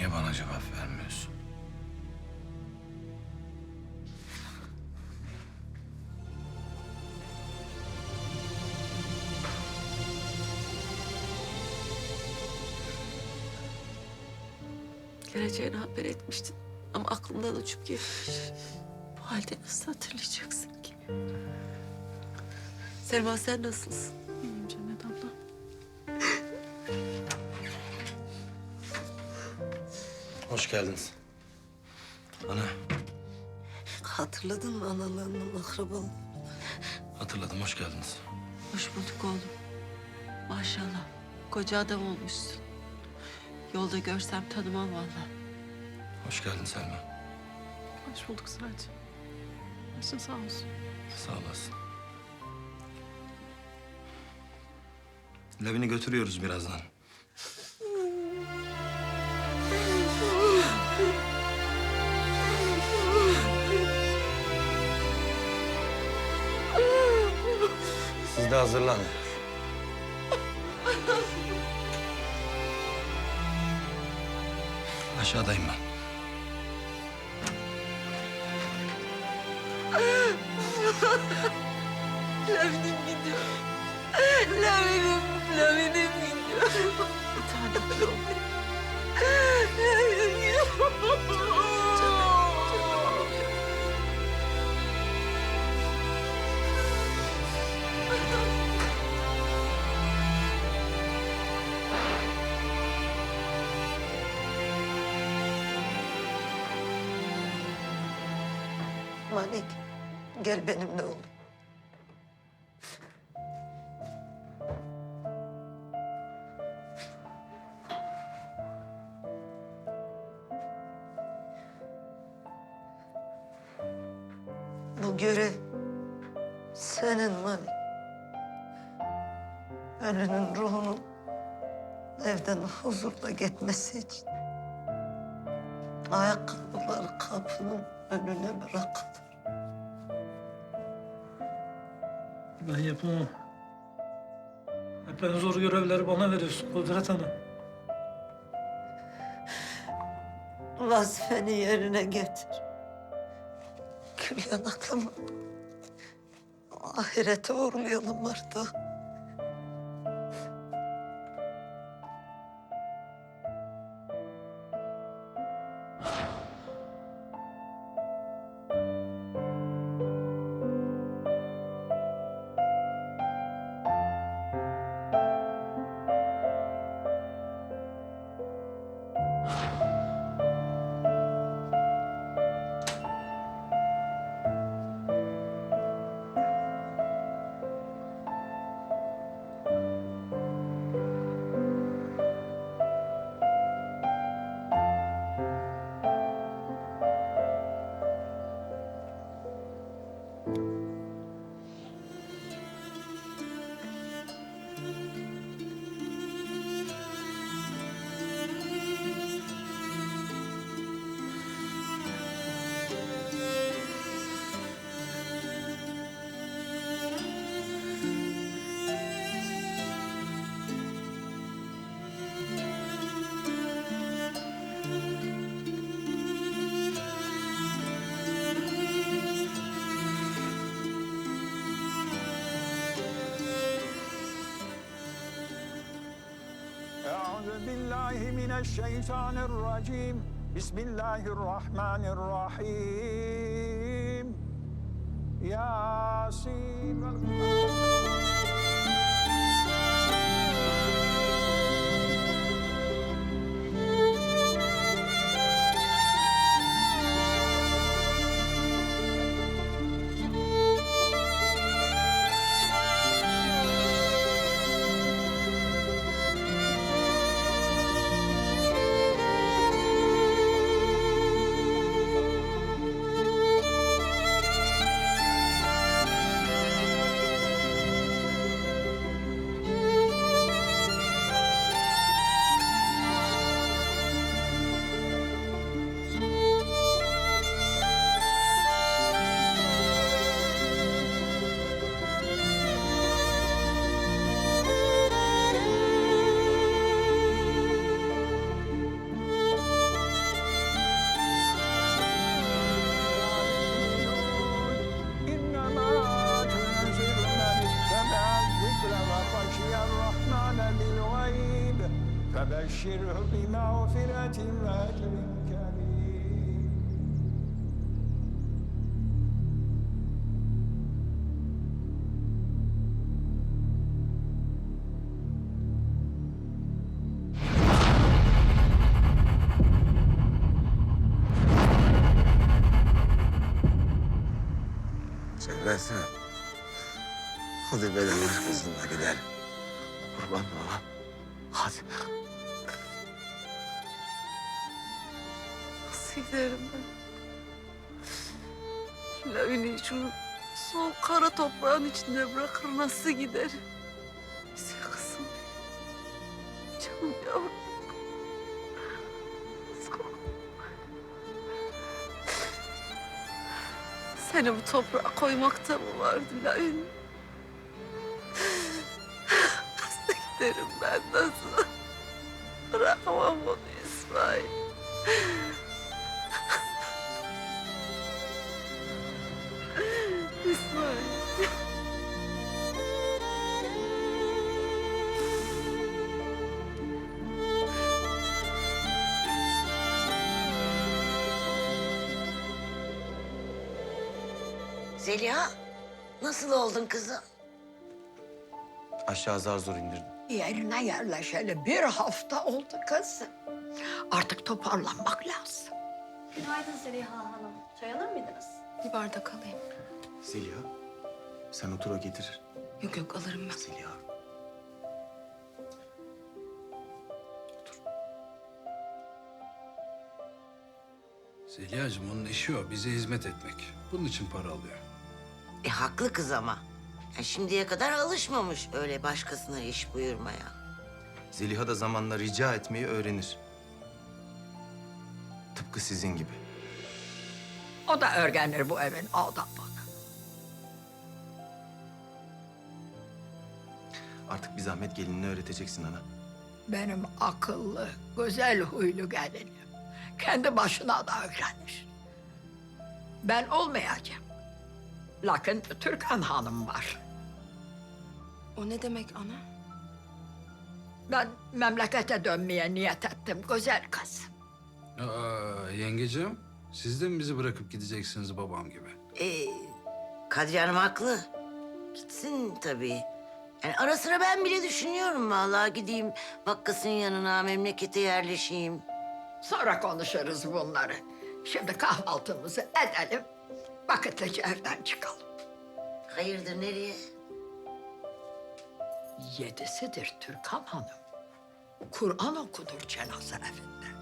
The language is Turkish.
Niye bana cevap vermiyorsun? Geleceğini haber etmiştin ama aklımdan uçup gitmiş. Bu halde nasıl hatırlayacaksın ki? Selma sen nasılsın? Hoş geldiniz. Ana, Hatırladın mı analarının akrabalarını? hatırladım. Hoş geldiniz. Hoş bulduk oğlum. Maşallah. Koca adam olmuşsun. Yolda görsem tanımam vallahi. Hoş geldin Selma. Hoş bulduk Sıraç. Başın sağ olsun. Sağ olasın. Levin'i götürüyoruz birazdan. De hazırlanın. Aşağıdayım ben. Lavinim gidiyor. Lavinim, lavinim gidiyor. Bir tane. Lavinim gidiyor. Manik, gel benimle oğlum. Bu görev senin Manik. Ölünün ruhunun evden huzurla gitmesi için. Ayakkabıları kapının önüne bırakılır. Ben yapamam. Hep en zor görevleri bana veriyorsun Kudret Hanım. Vazifeni yerine getir. Gül yanaklımı. Ahirete uğurlayalım artık. you Euzu billahi mineşşeytanirracim. Bismillahirrahmanirrahim. Yasin. فبشره بمغفرة وأجر كريم Çevresi. Hadi benim var kızımla gidelim. Kurban babam. Hadi. Giderim ben? Lavine'yi şu soğuk kara toprağın içinde bırakır nasıl giderim? Güzel kızım benim. Canım yavrum. Seni bu toprağa koymakta mı vardı Lavine? Nasıl giderim ben nasıl? Bırakamam onu İsmail. İsmail. Zeliha, nasıl oldun kızım? Aşağı zar zor indirdim. Yerine yerleşeli bir hafta oldu kızım. Artık toparlanmak lazım. Günaydın Zeliha Hanım. Çay alır mıydınız? Bir bardak alayım. Zeliha, sen otur o getirir. Yok yok alırım ben. Zeliha. Zeliha'cığım onun işi o. Bize hizmet etmek. Bunun için para alıyor. E haklı kız ama. Ya şimdiye kadar alışmamış öyle başkasına iş buyurmaya. Zeliha da zamanla rica etmeyi öğrenir. Tıpkı sizin gibi. O da öğrenir bu evin adabını. Artık bir zahmet gelinini öğreteceksin ana. Benim akıllı, güzel huylu gelinim. Kendi başına da öğrenir. Ben olmayacağım. Lakin Türkan Hanım var. O ne demek ana? Ben memlekete dönmeye niyet ettim güzel kız. Aa, yengeciğim, siz de mi bizi bırakıp gideceksiniz babam gibi? E, Kadriye Hanım haklı. Gitsin tabii. Yani ara sıra ben bile düşünüyorum vallahi gideyim bakkasın yanına memlekete yerleşeyim. Sonra konuşuruz bunları. Şimdi kahvaltımızı edelim. Vakitlice evden çıkalım. Hayırdır nereye? Yedisidir Türkan Hanım. Kur'an okudur cenaze evinde.